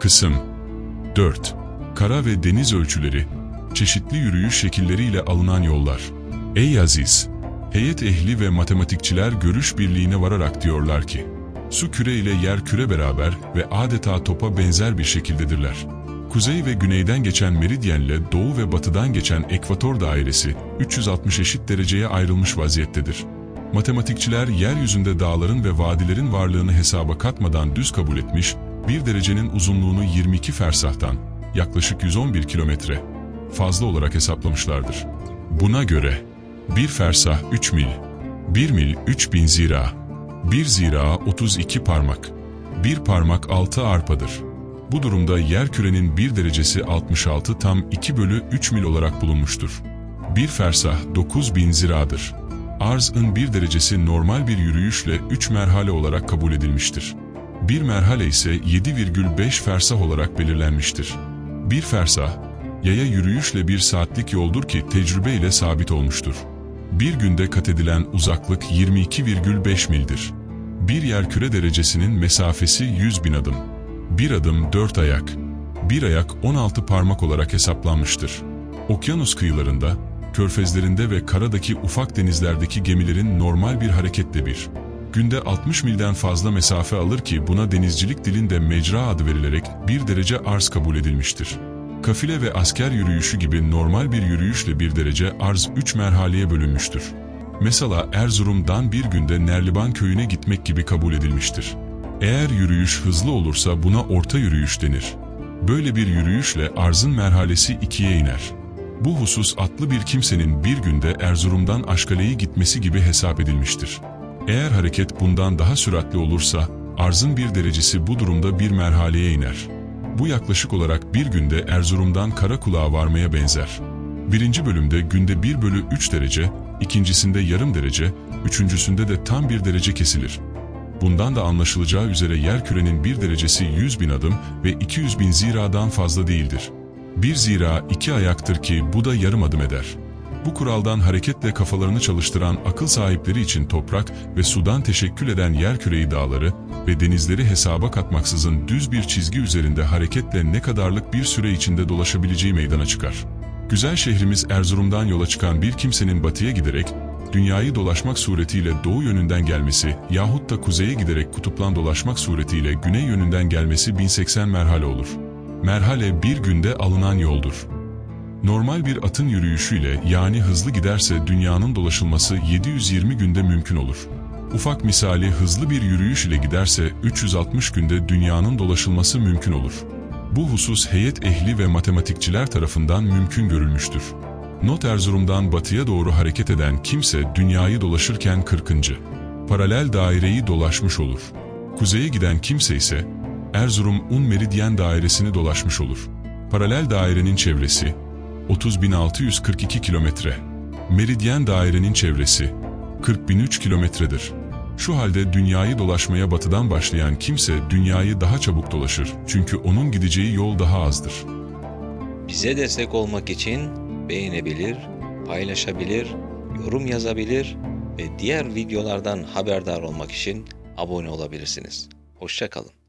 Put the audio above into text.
Kısım 4. Kara ve deniz ölçüleri, çeşitli yürüyüş şekilleriyle alınan yollar. Ey Aziz! Heyet ehli ve matematikçiler görüş birliğine vararak diyorlar ki, su küre ile yer küre beraber ve adeta topa benzer bir şekildedirler. Kuzey ve güneyden geçen meridyenle doğu ve batıdan geçen ekvator dairesi 360 eşit dereceye ayrılmış vaziyettedir. Matematikçiler yeryüzünde dağların ve vadilerin varlığını hesaba katmadan düz kabul etmiş, bir derecenin uzunluğunu 22 fersahtan, yaklaşık 111 kilometre, fazla olarak hesaplamışlardır. Buna göre, bir fersah 3 mil, 1 mil 3000 zira, 1 zira 32 parmak, 1 parmak 6 arpadır. Bu durumda yer kürenin bir derecesi 66 tam 2 bölü 3 mil olarak bulunmuştur. Bir fersah 9000 ziradır. Arz'ın bir derecesi normal bir yürüyüşle 3 merhale olarak kabul edilmiştir. Bir merhale ise 7,5 fersah olarak belirlenmiştir. Bir fersah, yaya yürüyüşle bir saatlik yoldur ki tecrübe ile sabit olmuştur. Bir günde kat edilen uzaklık 22,5 mildir. Bir yerküre derecesinin mesafesi 100 bin adım. Bir adım 4 ayak, bir ayak 16 parmak olarak hesaplanmıştır. Okyanus kıyılarında, körfezlerinde ve karadaki ufak denizlerdeki gemilerin normal bir hareketle bir, günde 60 milden fazla mesafe alır ki buna denizcilik dilinde mecra adı verilerek bir derece arz kabul edilmiştir. Kafile ve asker yürüyüşü gibi normal bir yürüyüşle bir derece arz 3 merhaleye bölünmüştür. Mesela Erzurum'dan bir günde Nerliban köyüne gitmek gibi kabul edilmiştir. Eğer yürüyüş hızlı olursa buna orta yürüyüş denir. Böyle bir yürüyüşle arzın merhalesi ikiye iner. Bu husus atlı bir kimsenin bir günde Erzurum'dan Aşkale'ye gitmesi gibi hesap edilmiştir. Eğer hareket bundan daha süratli olursa, arzın bir derecesi bu durumda bir merhaleye iner. Bu yaklaşık olarak bir günde Erzurum'dan Karakulağa varmaya benzer. Birinci bölümde günde 1 bölü 3 derece, ikincisinde yarım derece, üçüncüsünde de tam bir derece kesilir. Bundan da anlaşılacağı üzere yer kürenin bir derecesi 100 bin adım ve 200 bin ziradan fazla değildir. Bir zira iki ayaktır ki bu da yarım adım eder. Bu kuraldan hareketle kafalarını çalıştıran akıl sahipleri için toprak ve sudan teşekkül eden yerküreyi dağları ve denizleri hesaba katmaksızın düz bir çizgi üzerinde hareketle ne kadarlık bir süre içinde dolaşabileceği meydana çıkar. Güzel şehrimiz Erzurum'dan yola çıkan bir kimsenin batıya giderek dünyayı dolaşmak suretiyle doğu yönünden gelmesi yahut da kuzeye giderek kutuplan dolaşmak suretiyle güney yönünden gelmesi 1080 merhale olur. Merhale bir günde alınan yoldur. Normal bir atın yürüyüşüyle yani hızlı giderse dünyanın dolaşılması 720 günde mümkün olur. Ufak misali hızlı bir yürüyüş ile giderse 360 günde dünyanın dolaşılması mümkün olur. Bu husus heyet ehli ve matematikçiler tarafından mümkün görülmüştür. Not Erzurum'dan batıya doğru hareket eden kimse dünyayı dolaşırken 40. paralel daireyi dolaşmış olur. Kuzeye giden kimse ise Erzurum Un Meridyen dairesini dolaşmış olur. Paralel dairenin çevresi 30.642 kilometre. Meridyen dairenin çevresi 40.003 kilometredir. Şu halde dünyayı dolaşmaya batıdan başlayan kimse dünyayı daha çabuk dolaşır. Çünkü onun gideceği yol daha azdır. Bize destek olmak için beğenebilir, paylaşabilir, yorum yazabilir ve diğer videolardan haberdar olmak için abone olabilirsiniz. Hoşçakalın.